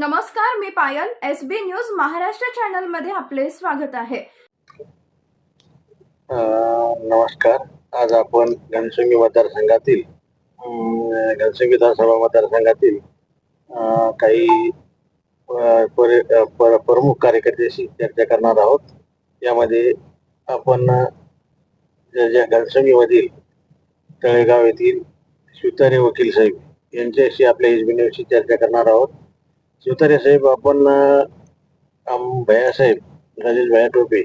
नमस्कार मी Payal S B news Maharashtra चॅनलमध्ये आपले स्वागत आहे. नमस्कार. आज आपण घनसंगी मतदारसंघातील घनसंगी विधानसभा मतदारसंघातील काही पर- प्रमुख कार्यकर्त्याशी चर्चा करणार आहोत. यामध्ये आपण ज्या ज्या घनसंगीमधील तळेगाव येथील सुतारे वकील साहेब यांच्याशी आपल्या एसबी चर्चा करणार आहोत. सुतारे साहेब आपण अ, साहेब भैयासाहेब राजेश भैया टोपे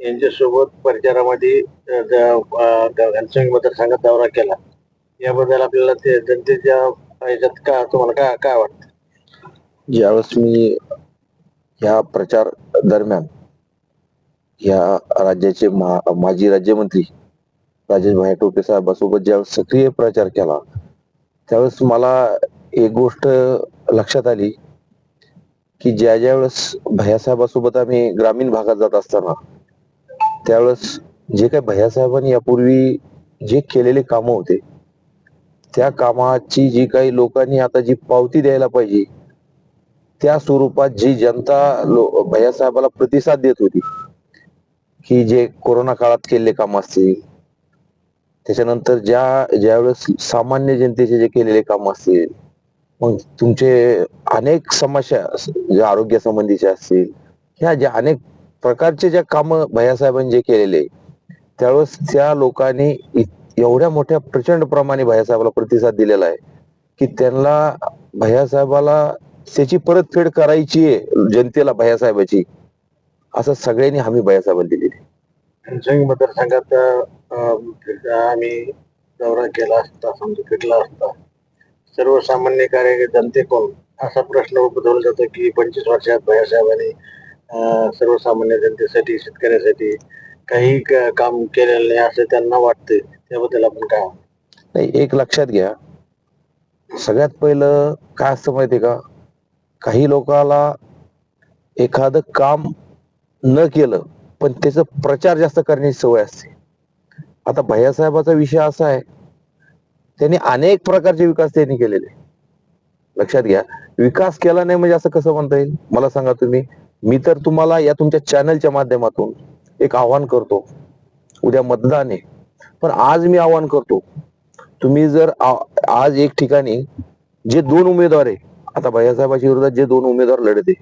यांच्यासोबत प्रचारामध्ये घनसंग द- मतदारसंघात दौरा केला. याबद्दल आपल्याला ते जनतेच्या याच्यात का तुम्हाला काय काय वाटतं? ज्यावेळेस मी ह्या प्रचार दरम्यान या राज्याचे मा- माजी राज्यमंत्री राजेश भाई टोपे साहेबासोबत ज्यावेळेस सक्रिय प्रचार केला त्यावेळेस मला एक गोष्ट लक्षात आली. की ज्या ज्या वेळेस भैयासाहेबासोबत आम्ही ग्रामीण भागात जात असताना त्यावेळेस जे काही भैयासाहेबांनी यापूर्वी जे केलेले कामं होते त्या कामाची जी काही लोकांनी आता जी पावती द्यायला पाहिजे त्या स्वरूपात जी जनता लो- भैयासाहेबाला प्रतिसाद देत होती की जे कोरोना काळात केलेले काम असतील त्याच्यानंतर ज्या ज्यावेळेस सामान्य जनतेचे जे केलेले काम असतील मग तुमचे अनेक समस्या ज्या आरोग्य संबंधीच्या असतील ह्या ज्या अनेक प्रकारचे ज्या काम भैयासाहेबांनी जे केलेले त्यावेळेस त्या लोकांनी एवढ्या मोठ्या प्रचंड प्रमाणे भैयासाहेबाला प्रतिसाद दिलेला आहे की त्यांना भैयासाहेबाला त्याची परतफेड करायची आहे जनतेला भैयासाहेबाची असं सगळ्यांनी हमी भैयासाहेबाला दिलेली. घनसंगी मतदारसंघात आम्ही दौरा केला असता समजा फिरला असता. सर्वसामान्य कार्य जनते कोण असा प्रश्न उद्भवला जातो की पंचवीस वर्षात भैयासाहेबांनी सर्वसामान्य जनतेसाठी शेतकऱ्यासाठी काही काम केलेलं नाही असं त्यांना वाटतं त्याबद्दल आपण काय नाही एक लक्षात घ्या. सगळ्यात पहिलं काय असतं माहितीये का? काही लोकाला एखादं काम न केलं पण त्याचा प्रचार जास्त करण्याची सवय असते. आता भैयासाहेबाचा विषय असा आहे त्यांनी अनेक प्रकारचे विकास त्यांनी केलेले. लक्षात घ्या. विकास केला नाही म्हणजे असं कसं म्हणता येईल? मला सांगा तुम्ही. मी तर तुम्हाला या तुमच्या चॅनलच्या माध्यमातून एक आव्हान करतो. उद्या मतदान आहे. पण आज मी आव्हान करतो. तुम्ही जर आज एक ठिकाणी जे दोन उमेदवार आहे आता भैयासाहेबाच्या विरोधात जे दोन उमेदवार लढते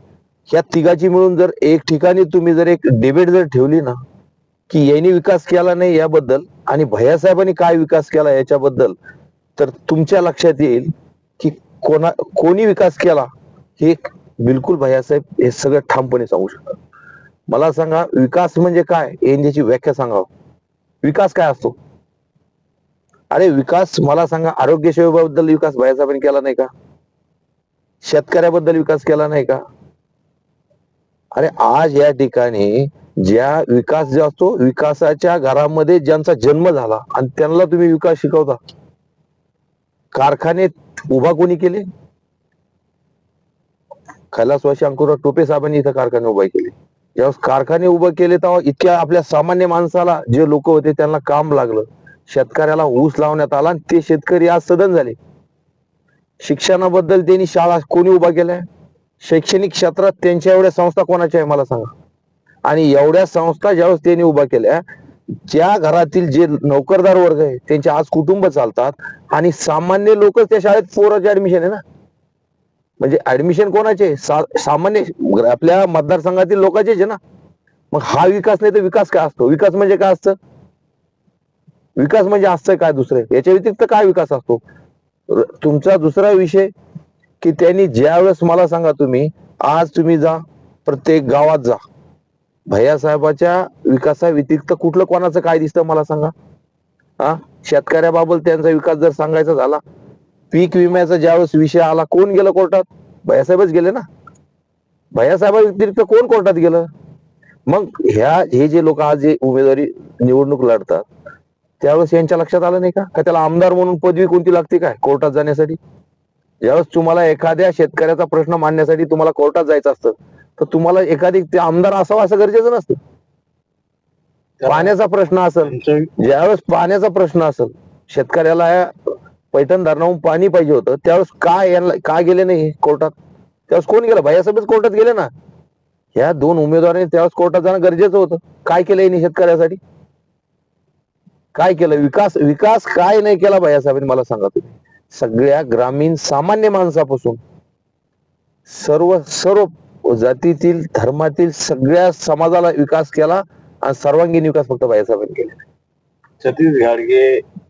ह्या तिघाची मिळून जर एक ठिकाणी तुम्ही जर एक डिबेट जर ठेवली ना की यांनी विकास केला नाही याबद्दल आणि भैयासाहेबांनी काय विकास केला याच्याबद्दल तर तुमच्या लक्षात येईल की कोणा कोणी विकास केला हे बिलकुल भैयासाहेब हे सगळं ठामपणे सांगू शकतात. मला सांगा विकास म्हणजे काय? याची व्याख्या सांगा. विकास काय असतो? अरे विकास मला सांगा आरोग्य सेवेबद्दल विकास भैयासाहेबांनी केला नाही का? शेतकऱ्याबद्दल विकास केला नाही का? अरे आज या ठिकाणी ज्या विकास जो असतो विकासाच्या घरामध्ये ज्यांचा जन्म झाला आणि त्यांना तुम्ही विकास शिकवता. कारखाने उभा कोणी केले? कैलासवासी अंकुरा टोपे साहेबांनी इथं कारखाने उभे केले. ज्यावेळेस कारखाने उभे केले तेव्हा इतक्या आपल्या सामान्य माणसाला जे लोक होते त्यांना काम लागलं. शेतकऱ्याला ऊस लावण्यात आला आणि ते शेतकरी आज सदन झाले. शिक्षणाबद्दल त्यांनी शाळा कोणी उभा केल्या? शैक्षणिक क्षेत्रात त्यांच्या एवढ्या संस्था कोणाच्या आहे मला सांगा. आणि एवढ्या संस्था ज्यावेळेस त्यांनी उभा केल्या ज्या घरातील जे नोकरदार वर्ग आहे त्यांचे आज कुटुंब चालतात आणि सामान्य लोक त्या शाळेत पोराचे ऍडमिशन आहे ना. म्हणजे ऍडमिशन कोणाचे? सा- सामान्य आपल्या मतदारसंघातील लोकांचेच आहे ना. मग हा विकास नाही तर विकास काय असतो? विकास म्हणजे काय असतं? विकास म्हणजे असतं काय दुसरे? याच्या व्यतिरिक्त काय विकास असतो? तुमचा दुसरा विषय की त्यांनी ज्यावेळेस मला सांगा तुम्ही आज तुम्ही जा प्रत्येक गावात जा. भैया साहेबाच्या विकासा व्यतिरिक्त कुठलं कोणाचं काय दिसतं मला सांगा? हा? शेतकऱ्याबाबत त्यांचा विकास जर सांगायचा झाला पीक विम्याचा ज्यावेळेस विषय आला कोण गेलं कोर्टात? भैयासाहेबच गेले ना? भैयासाहेबा व्यतिरिक्त कोण कोर्टात गेलं? मग ह्या हे जे लोक आज जे उमेदवारी निवडणूक लढतात त्यावेळेस यांच्या लक्षात आलं नाही का? का त्याला आमदार म्हणून पदवी कोणती लागते काय कोर्टात जाण्यासाठी? ज्यावेळेस तुम्हाला एखाद्या शेतकऱ्याचा प्रश्न मांडण्यासाठी तुम्हाला कोर्टात जायचं असतं तर तुम्हाला एखादी ते आमदार असावं असं गरजेचं नसतं. पाण्याचा प्रश्न असेल ज्यावेळेस पाण्याचा प्रश्न असेल शेतकऱ्याला पैठण धरणाहून पाणी पाहिजे होतं त्यावेळेस का यांना का गेले नाही कोर्टात? त्यावेळेस कोण गेलं? भैयासाहेबच कोर्टात गेले ना. ह्या दोन उमेदवारांनी त्यावेळेस कोर्टात जाणं गरजेचं होतं. काय केलं यांनी शेतकऱ्यासाठी? काय केलं? विकास विकास काय नाही केला भैयासाहेबांनी मला सांगा तुम्ही. सगळ्या ग्रामीण सामान्य माणसापासून सर्व सर्व जातीतील धर्मातील सगळ्या समाजाला विकास केला आणि सर्वांगीण विकास फक्त भैयासाहेबांनी केला सतीश घाडगे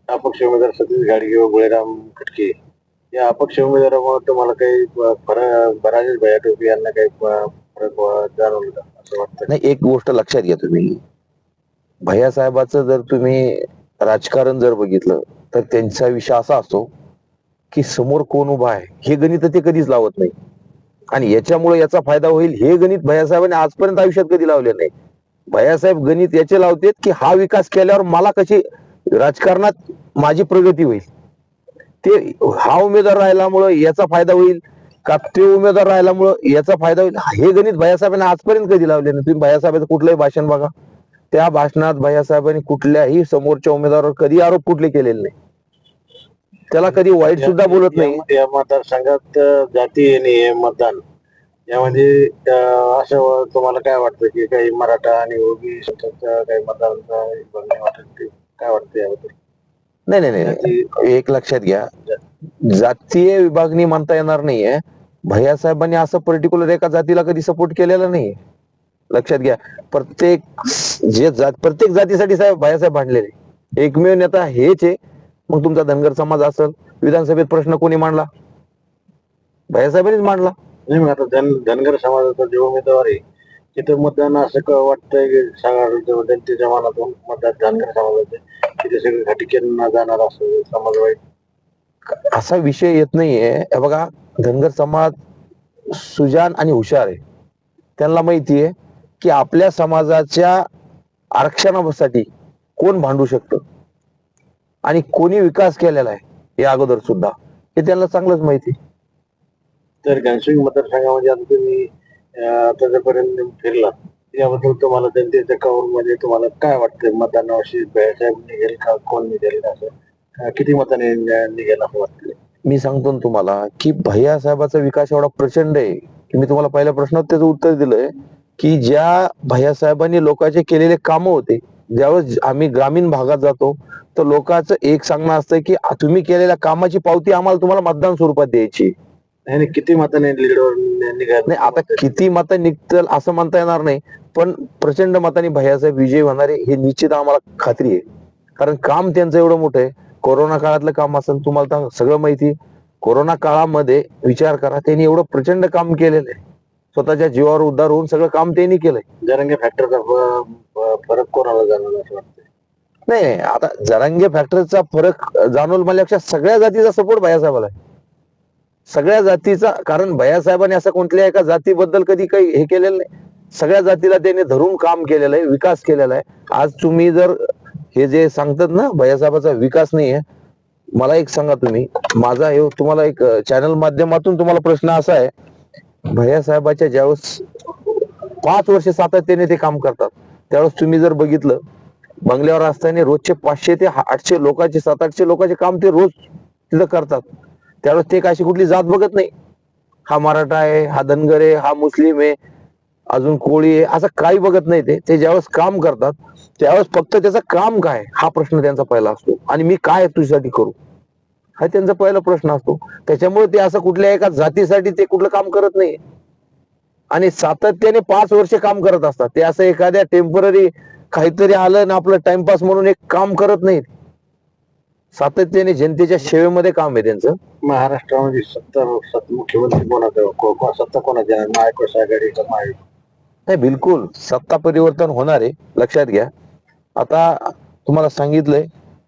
अपक्ष उमेदवार सतीश घाडगे व गुळेराम खटके. या अपक्ष उमेदवारामुळे तुम्हाला काही बराच भया टोपी यांना काही जाणवलं का? असं वाटतं नाही एक गोष्ट लक्षात घ्या तुम्ही. भैयासाहेबाचं जर तुम्ही राजकारण जर बघितलं तर त्यांचा विषय असा असतो की समोर कोण उभा आहे हे गणित ते कधीच लावत नाही. आणि याच्यामुळे याचा फायदा होईल हे गणित भैयासाहेबांनी आजपर्यंत आयुष्यात कधी लावले नाही. भैयासाहेब गणित याचे लावतेत की हा विकास केल्यावर मला कशी राजकारणात माझी प्रगती होईल. ते हा उमेदवार राहिल्यामुळं याचा फायदा होईल का ते उमेदवार राहिल्यामुळं याचा फायदा होईल? हे गणित भैयासाहेबांनी आजपर्यंत कधी लावले नाही. तुम्ही भैयासाहेबांचं कुठलंही भाषण बघा. त्या भाषणात भैयासाहेबांनी कुठल्याही समोरच्या उमेदवारावर कधी आरोप कुठले केलेले नाही. त्याला कधी वाईट सुद्धा बोलत नाही. या- मतदारसंघात जाती आणि हे मतदान. यामध्ये असं तुम्हाला काय वाटतं की काही मराठा आणि ओबीसी काही मतदारांचा वाटत ते? काय वाटतं याबद्दल? नाही नाही नाही. एक लक्षात घ्या. जातीय विभागणी म्हणता येणार नाहीये. भैयासाहेबांनी असं पर्टिक्युलर एका जातीला कधी सपोर्ट केलेला नाही लक्षात घ्या. प्रत्येक जे जात प्रत्येक जातीसाठी साहेब भैयासाहेब भांडलेले. एकमेव नेता हेच आहे. मग तुमचा धनगर समाज असेल विधानसभेत प्रश्न कोणी मांडला? भैयासाहेबांनीच मांडला. धनगर समाजाचा जो उमेदवार आहे तिथं मतदान असं क- वाटतंय की जनतेच्या मनातून मतदान धनगर समाजाचे तिथे सगळे घटिकेंना जाणार असं समाज असा विषय येत नाहीये. हे बघा धनगर समाज सुजान आणि हुशार आहे. त्यांना माहिती आहे की आपल्या समाजाच्या आरक्षणासाठी कोण भांडू शकतं? आणि कोणी विकास केलेला आहे या अगोदर सुद्धा हे त्यांना चांगलंच माहिती. तर घनसिंग मतदारसंघामध्ये आता तुम्ही आतापर्यंत फिरला याबद्दल तुम्हाला जनतेच्या कौलमध्ये तुम्हाला काय वाटतं? मतदानाविषयी साहेब निघेल का? कोण निघेल का असं? किती मताने निघेल असं वाटतं? मी सांगतो ना तुम्हाला की भैया साहेबाचा विकास एवढा प्रचंड आहे की मी तुम्हाला पहिल्या प्रश्नात त्याचं उत्तर दिलंय की ज्या भैया साहेबांनी लोकांचे केलेले कामं होते ज्यावेळेस आम्ही ग्रामीण भागात जातो तर लोकांचं एक सांगणं असतं की तुम्ही केलेल्या कामाची पावती आम्हाला तुम्हाला मतदान स्वरूपात द्यायची. नाही नाही, किती मताने निघाल? नाही आता किती मतं निघतील असं म्हणता येणार नाही पण प्रचंड मतांनी भैयासाहेब विजयी होणारे हे निश्चित आम्हाला खात्री आहे. कारण काम त्यांचं एवढं मोठं आहे. कोरोना काळातलं काम असेल तुम्हाला तर सगळं माहिती. कोरोना काळामध्ये विचार करा त्यांनी एवढं प्रचंड काम केलेलं आहे. स्वतःच्या जीवावर उद्धार होऊन सगळं काम त्यांनी केलंय. जरंगे फॅक्टरचा फरक कोणाला जाणार नाही आता जरांगे फॅक्टरीचा फरक जाणवल मला सगळ्या जातीचा सपोर्ट भैयासाहेबाला आहे. सगळ्या जातीचा कारण भैयासाहेबांनी असं कोणत्या एका जातीबद्दल कधी काही हे केलेलं नाही. सगळ्या जातीला त्यांनी धरून काम केलेलं आहे विकास केलेला आहे. आज तुम्ही जर हे जे सांगतात ना भैयासाहेबाचा विकास नाही आहे मला एक सांगा तुम्ही. माझा हे तुम्हाला एक चॅनल माध्यमातून तुम्हाला प्रश्न असा आहे. भैयासाहेबाच्या ज्यावेळेस पाच वर्ष सातत्याने ते काम करतात त्यावेळेस तुम्ही जर बघितलं बंगल्यावर असताना रोजचे पाचशे ते आठशे लोकांचे सात आठशे लोकांचे काम ते रोज तिथं करतात. त्यावेळेस ते काशी कुठली जात बघत नाही. हा मराठा आहे हा धनगर आहे हा मुस्लिम आहे अजून कोळी आहे असं काही बघत नाही ते. ते ज्यावेळेस काम करतात त्यावेळेस फक्त त्याचं काम काय? हा प्रश्न त्यांचा पहिला असतो. आणि मी काय तुझ्यासाठी करू? हा त्यांचा पहिला प्रश्न असतो. त्याच्यामुळे ते असं कुठल्या एका जातीसाठी ते कुठलं काम करत नाही. आणि सातत्याने पाच वर्ष काम करत असतात. ते असं एखाद्या टेंपररी काहीतरी आलं ना आपलं टाइमपास म्हणून एक काम करत नाहीत. सातत्याने जनतेच्या सेवेमध्ये काम आहे त्यांचं. महाराष्ट्रामध्ये सत्ता सत मुख्यमंत्री कोणाचा सत्ता कोणाची महाविकास आघाडी का महाविकास नाही बिलकुल. सत्ता परिवर्तन होणार आहे. लक्षात घ्या. आता तुम्हाला सांगितलंय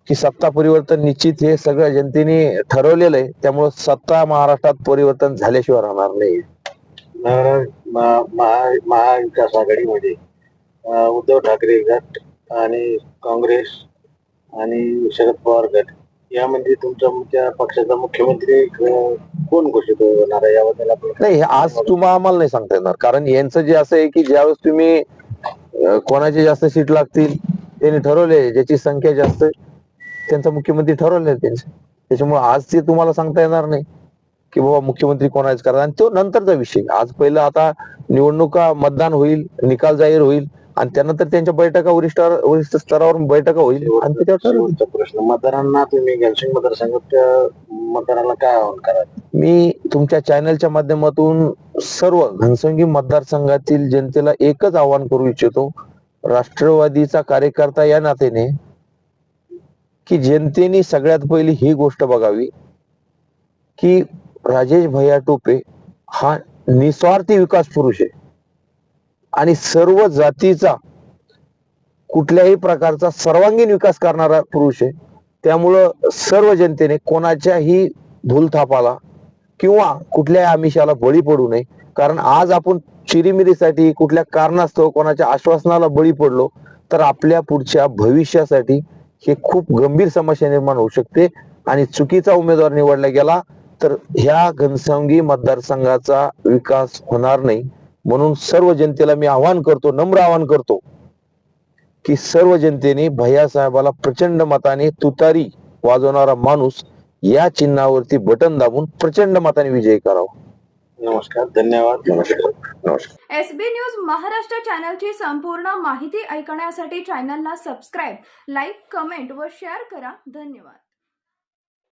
की सत्ता परिवर्तन निश्चित हे सगळ्या जनतेने ठरवलेलं आहे. त्यामुळे सत्ता महाराष्ट्रात परिवर्तन झाल्याशिवाय राहणार नाही. महाविकास आघाडीमध्ये उद्धव ठाकरे गट आणि काँग्रेस आणि शरद पवार गट. यामध्ये तुमच्या त्या पक्षाचा मुख्यमंत्री कोण घोषित होणार आहे याबद्दल आपण नाही आज तुम्हाला आम्हाला नाही सांगता येणार. कारण यांचं जे असं आहे की ज्यावेळेस तुम्ही अं, कोणाचे जास्त सीट लागतील त्यांनी ठरवले ज्याची संख्या जास्त त्यांचा मुख्यमंत्री ठरवले त्यांचे. त्याच्यामुळे आज ते तुम्हाला सांगता येणार नाही की बाबा मुख्यमंत्री कोणाच करा आणि तो नंतरचा विषय. आज पहिलं आता निवडणुका मतदान होईल निकाल जाहीर होईल. आणि त्यानंतर त्यांच्या बैठका वरिष्ठ वरिष्ठ स्तरावर बैठका होईल. आणि त्याच्यावर प्रश्न मतदारांना तुम्ही घनसिंग मतदारसंघात मतदाराला काय आवाहन कराल? मी तुमच्या चॅनलच्या माध्यमातून सर्व घनसंगी मतदारसंघातील जनतेला एकच आवाहन करू इच्छितो. राष्ट्रवादीचा कार्यकर्ता या नात्याने की जनतेने सगळ्यात पहिली ही गोष्ट बघावी की राजेश भैया टोपे हा निस्वार्थी विकास पुरुष आहे. आणि सर्व जातीचा कुठल्याही प्रकारचा सर्वांगीण विकास करणारा पुरुष आहे. त्यामुळं सर्व जनतेने कोणाच्याही भूलथापाला किंवा कुठल्याही आमिषाला बळी पडू नये. कारण आज आपण चिरीमिरीसाठी कुठल्या कारणास्तव कोणाच्या आश्वासनाला बळी पडलो तर आपल्या पुढच्या भविष्यासाठी हे खूप गंभीर समस्या निर्माण होऊ शकते. आणि चुकीचा उमेदवार निवडला गेला तर ह्या घनसावंगी मतदारसंघाचा विकास होणार नाही. म्हणून सर्व जनतेला मी आवाहन करतो नम्र आवाहन करतो की सर्व जनतेने भैया साहेबाला प्रचंड मताने तुतारी वाजवणारा माणूस या चिन्हावरती बटन दाबून प्रचंड मताने विजयी करावा. नमस्कार धन्यवाद. नमस्कार. नमस्कार. एस बी न्यूज महाराष्ट्र चॅनलची संपूर्ण माहिती ऐकण्यासाठी चॅनलला सबस्क्राईब लाईक कमेंट व शेअर करा. धन्यवाद.